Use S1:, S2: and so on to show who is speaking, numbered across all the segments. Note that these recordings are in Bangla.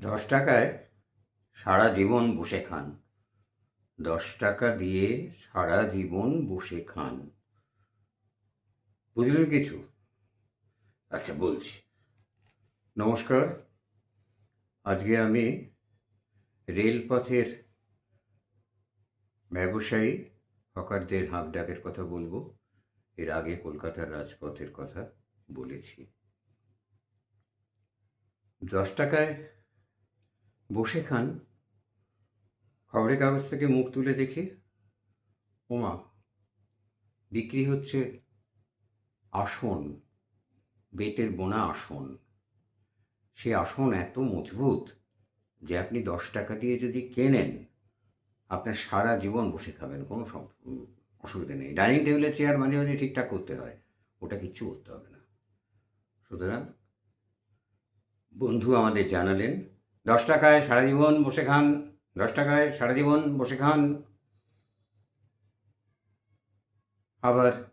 S1: দশ টাকায় সারা জীবন বসে খান। দশ টাকা দিয়ে সারা জীবন বসে খান। বুঝলেন কিছু? আচ্ছা বলছি। নমস্কার। আজকে আমি রেলপথের ব্যবসায়ী হকারদের হাঁক ডাকের কথা বলব। এর আগে কলকাতার রাজপথের কথা বলেছি। দশ টাকায় বসে খান। খবরের কাগজ থেকে মুখ তুলে দেখে, ওমা, বিক্রি হচ্ছে আসন, বেতের বোনা আসন। সে আসন এত মজবুত যে আপনি দশ টাকা দিয়ে যদি কেনেন, আপনার সারা জীবন বসে খাবেন, কোনো অসুবিধা নেই। ডাইনিং টেবিলের চেয়ার মাঝে মাঝে ঠিকঠাক করতে হয়, ওটা কিচ্ছু করতে হবে না। সুতরাং বন্ধু আমাদের জানালেন দশ টাকায় সারা জীবন বসে খান, দশ টাকায় সারা জীবন বসে খান। আবার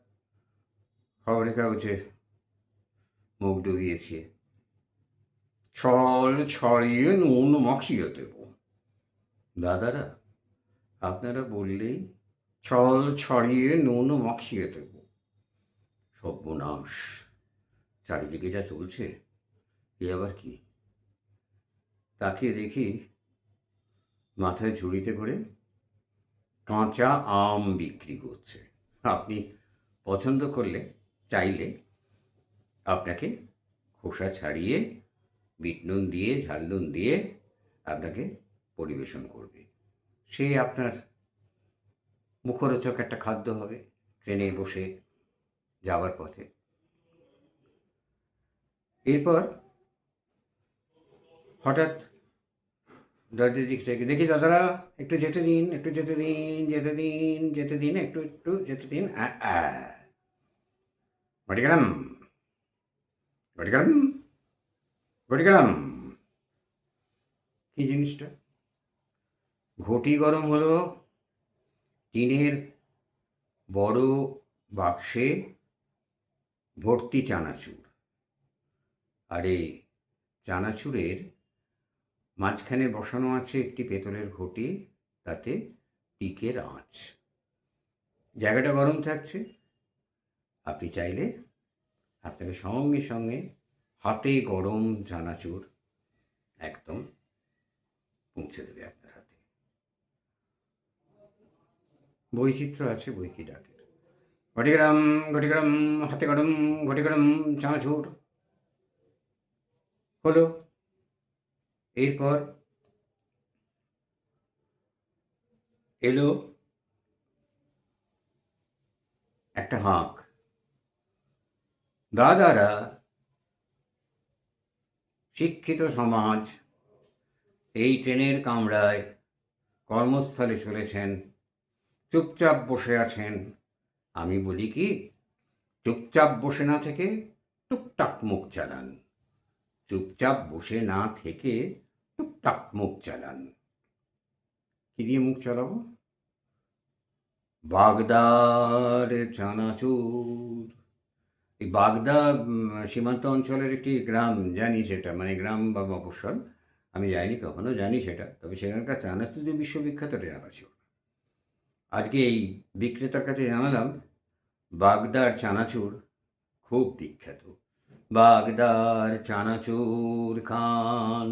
S1: খবরের কাগজে মুখ ডুবিয়েছে। ছল ছড়িয়ে নুন মাখিয়ে দেব। দাদারা, আপনারা বললেই ছল ছড়িয়ে নুন মাখিয়ে দেব। সর্বনাশ। চারিদিকে যা চলছে, এ আবার কি? তাকে দেখি মাথায় ঝুড়িতে করে কাঁচা আম বিক্রি করছে। আপনি পছন্দ করলে চাইলে আপনাকে খোসা ছাড়িয়ে, বিট নুন দিয়ে, ঝাল নুন দিয়ে আপনাকে পরিবেশন করবে। সে আপনার মুখরোচক একটা খাদ্য হবে ট্রেনে বসে যাওয়ার পথে। এরপর হঠাৎ দরজার দিক থেকে দেখি, দাদারা, একটু যেতে দিন, একটু যেতে দিন যেতে দিন যেতে দিন, একটু একটু যেতে দিন। গটিগ্রাম গটিগ্রাম গটিগ্রাম কি জিনিসটা? ঘটি গরম হলো টিনের বড় বাক্সে ভর্তি চানাচুর। আর, চানাচুরের মাঝখানে বসানো আছে একটি পেতলের ঘটি, তাতে টিকের আঁচ। জায়গাটা গরম থাকছে। আপনি চাইলে আপনাকে সঙ্গে সঙ্গে হাতে গরম চানাচুর একদম পৌঁছে দেবে আপনার হাতে। বৈচিত্র্য আছে বই কি ডাকের। ঘটিগ্রাম ঘটিগ্রাম, হাতে গরম, ঘটিগ্রাম, চানাচুর। হলো এরপর এলো একটা হাঁক। দাদারা শিক্ষিত সমাজ, এই ট্রেনের কামরায় কর্মস্থলে চলেছেন, চুপচাপ বসে আছেন। আমি বলি কি, চুপচাপ বসে না থেকে টুকটাক মুখ চালান। চুপচাপ বসে না থেকে টুকটাক মুখ চালান। কি দিয়ে মুখ চালাবো? বাগদার চানাচুর। এই বাগদা সীমান্ত অঞ্চলের একটি গ্রাম, জানি সেটা মানে গ্রাম বা মফস্বল, আমি যাইনি কখনো, জানি সেটা, তবে সেখানকার চানাচুর যে বিশ্ববিখ্যাত, এটা জানা ছিল আজকে এই বিক্রেতার কাছে জানালাম বাগদার চানাচুর খুব বিখ্যাত। বাগদার চানাচুর খান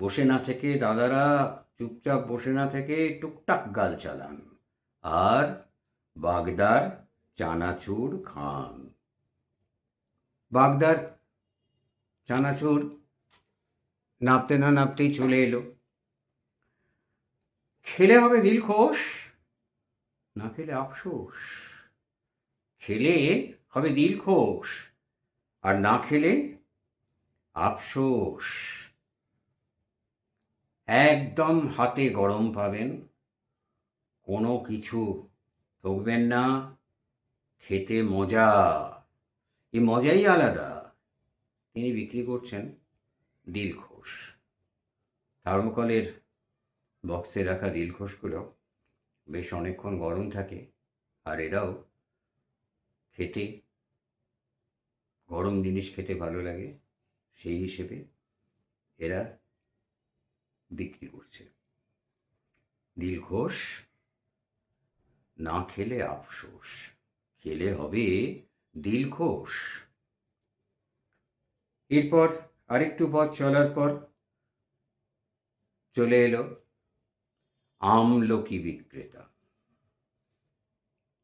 S1: বসে না থেকে দাদারা চুপচাপ বসে না থেকে টুকটাক গাল চালান। আর বাগদার চানাচুর খান। বাগদার চানাচুর নাপতে না নাপতেই চলে এলো। খেলে হবে দিলখোশ, না খেলে আফসোস। খেলে হবে দিলখোশ, আর না খেলে আফসোস। একদম হাতে গরম পাবেন। কোনো কিছু ঠকবেন না। খেতে মজা। এই মজাই আলাদা। তিনি বিক্রি করছেন দিলখোশ। থার্মোকলের বক্সে রাখা দিলখোশগুলো বেশ অনেকক্ষণ গরম থাকে আর এরাও খেতে, গরম জিনিস খেতে ভালো লাগে। সেই হিসেবে এরা বিক্রি করছে। দিলখোশ না খেলে আফসোস। খেলে হবে দিলখোশ এরপর আরেকটু পথ চলার পর চলে এলো আমলকি বিক্রেতা।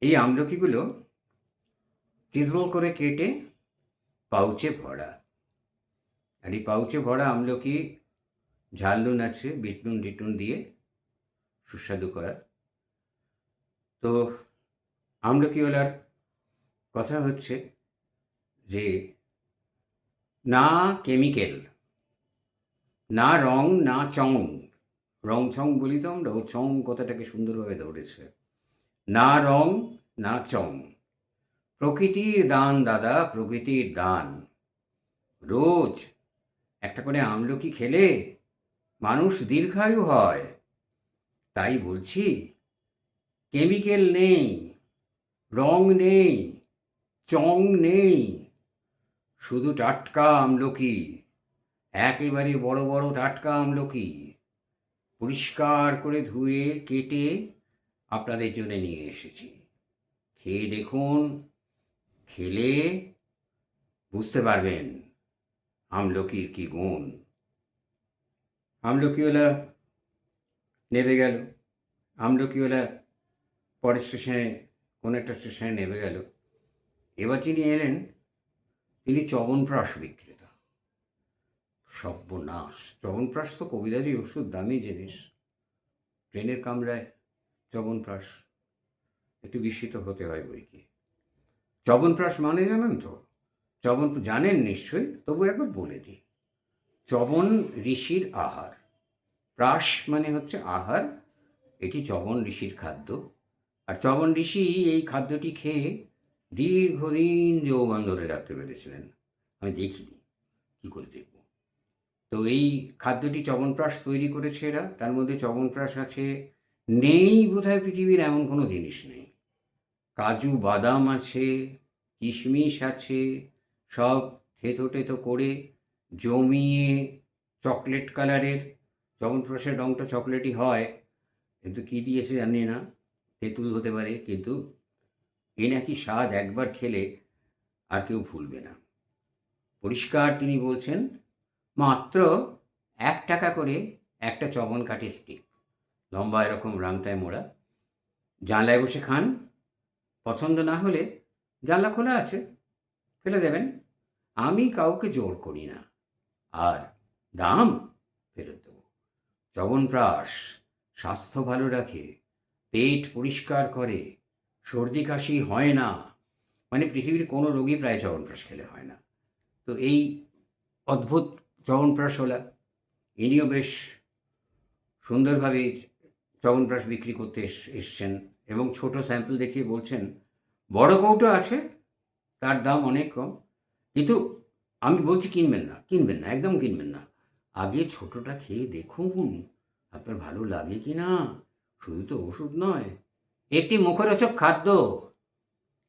S1: এই আমলকিগুলো চিজল করে কেটে পাউচে ভরা। আর এই পাউচে ভরা আমলকি ঝাল নুন আছে, বিট নুন দিয়ে সুস্বাদু করা। তো আমলকিওয়ালার কথা হচ্ছে যে, না কেমিক্যাল, না রং, না চং, রং চং বলি তো আমরা, ও চং কথাটাকে সুন্দরভাবে ধরেছে। না রং, না চং, প্রকৃতির দান দাদা, প্রকৃতির দান, রোজ একটা করে আমলকি খেলে মানুষ দীর্ঘায়ু হয়। তাই বলছি, কেমিক্যাল নেই, রং নেই, চং নেই। শুধু টাটকা আমলকি, একেবারে বড় বড় টাটকা আমলকি, পরিষ্কার করে ধুয়ে, কেটে আপনাদের জন্য নিয়ে এসেছি। খেয়ে দেখুন, খেলে বুঝতে পারবেন আমলকির কি গুণ। আমলকিওয়ালা নেবে গেল। আমলকিওয়ালা পরের স্টেশনে, কোনো একটা স্টেশনে নেবে গেল। এবার যিনি এলেন, তিনি চবনপ্রাশ বিক্রেতা। সর্বনাশ। চবনপ্রাশ তো কবিরাজি ওষুধ, দামি জিনিস। ট্রেনের কামরায় চবনপ্রাশ। একটু বিস্মিত হতে হয় বই কি চবনপ্রাশ মানে জানেন তো? চবন জানেন নিশ্চয়ই, তবু একবার বলে দিই। চবন ঋষির আহার। প্রাস মানে হচ্ছে আহার, এটি চবন ঋষির খাদ্য। আর চবন ঋষি এই খাদ্যটি খেয়ে দীর্ঘদিন যৌবন ধরে রাখতে পেরেছিলেন। আমি দেখিনি, কী করে দেখব? তো এই খাদ্যটি চবনপ্রাশ তৈরি করেছে এরা। তার মধ্যে চবনপ্রাশ আছে, নেই বোধহয় পৃথিবীর এমন কোনো জিনিস নেই। কাজু, বাদাম আছে, কিশমিশ আছে, সব থেতো টেতো করে জমিয়ে চকলেট কালারের চবনপ্রাশের রঙটা চকলেটই হয়, কিন্তু কী দিয়েছে জানি না, তেঁতুল হতে পারে, কিন্তু এ নাকি স্বাদ একবার খেলে আর কেউ ভুলবে না। পরিষ্কার তিনি বলছেন, মাত্র এক টাকা করে একটা চবন কাঠি স্টিক। লম্বা এরকম রাংতায় মোড়া। জানলায় বসে খান। পছন্দ না হলে জানলা খোলা আছে, ফেলে দেবেন। আমি কাউকে জোর করি না। আর দাম ফেরত দেবো। চবনপ্রাশ স্বাস্থ্য ভালো রাখে, পেট পরিষ্কার করে, সর্দি কাশি হয় না। মানে পৃথিবীর কোনো রোগী প্রায় চবনপ্রাশ খেলে হয় না। তো এই অদ্ভুত চবনপ্রাশওয়ালা ইনিও বেশ সুন্দরভাবে চবনপ্রাশ বিক্রি করতে এসছেন এবং ছোট স্যাম্পল দেখিয়ে বলছেন, বড় কৌটো আছে, তার দাম অনেক কম। কিন্তু আমি বলছি কিনবেন না কিনবেন না, একদম কিনবেন না। আগে ছোটটা খেয়ে দেখুন, আপনার ভালো লাগে কি না? শুধু তো ওষুধ নয়। একটি মুখরোচক খাদ্য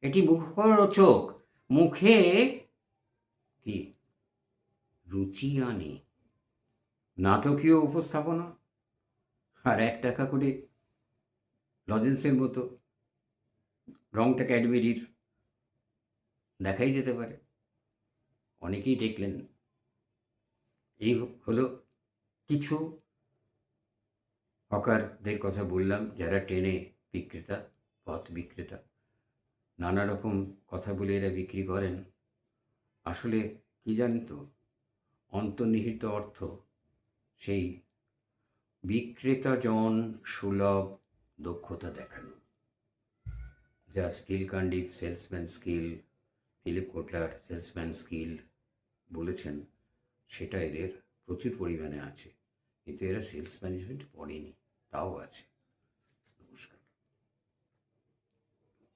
S1: এটি মুখরোচক মুখে কি? রুচি আনে। নাটকীয় উপস্থাপনা, আর এক টাকা করে লজেন্সের মতো রংটা ক্যাডবেরির দেখাই যেতে পারে। অনেকেই দেখলেন। এই হলো কিছু হকারদের কথা বললাম, যারা ট্রেনে বিক্রেতা, পথ বিক্রেতা। নানা রকম কথা বলে এরা বিক্রি করেন। আসলে কি জানেন তো, অন্তর্নিহিত অর্থ সেই বিক্রেতা জন সুলভ দক্ষতা দেখানো। যা skill কান্ডিভ salesman skill, Philip Kotler, salesman skill বলেছেন সেটা এদের প্রচুর পরিমাণে আছে। কিন্তু এরা সেলস ম্যানেজমেন্ট পড়েনি তাও আছে।